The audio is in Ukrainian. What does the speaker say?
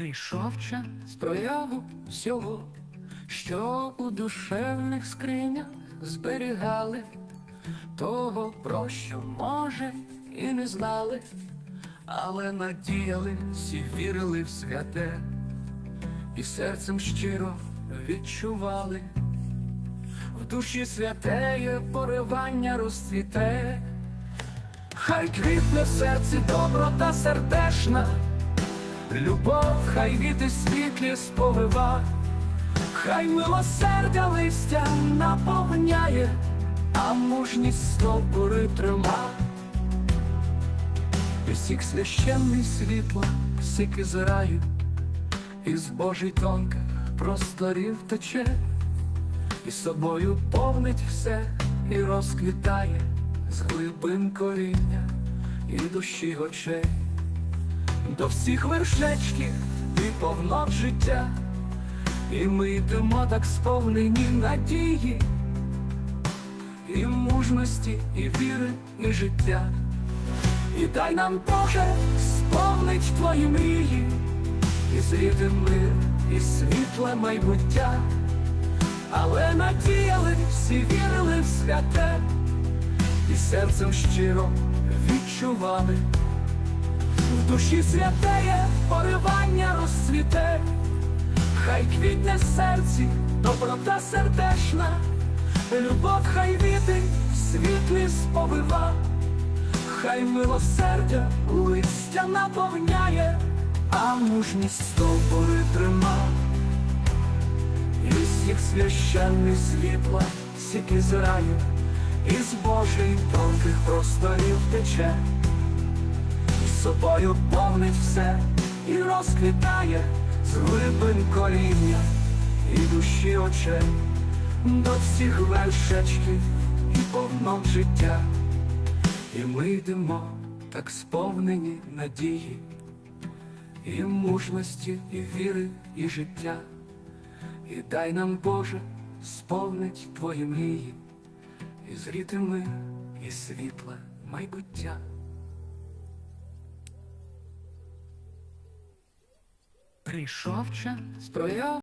Прийшов час прояву всього, що у душевних скринях зберігали, того, про що може і не знали, але надіялись і вірили в святе, і серцем щиро відчували, в душі святеє поривання розцвіте, хай квітне в серці доброта сердешна. Любов, хай віти світлі сповива, хай милосердя листя наповняє, а мужність стовбури трима. І всіх священний світло сики з раю, із Божий тонка просторів тече, і собою повнить все і розквітає з глибин коріння і душі очей до всіх вершечків і повнот життя, і ми йдемо так сповнені надії, і мужності, і віри, і життя. І дай нам, Боже, сповнить твої мрії, і зріти мир, і світле майбуття, але надіяли, всі вірили в святе, і серцем щиро відчували. Душі святеє поривання розцвіте, хай квітне серці, доброта сердешна, любов хай віти, світлі сповива, хай милосердя листя наповняє, а мужність стовбури трима, і всіх священний світла сіки з раю, із Божий тонких просторів тече собою повнить все і розквітає з глибин коріння і душі очей до всіх вершечків і повно життя. І ми йдемо так сповнені надії, і мужності, і віри, і життя. І дай нам, Боже, сповнить твої мрії, і зріти мир, і світле майбуття. Прийшов час прояв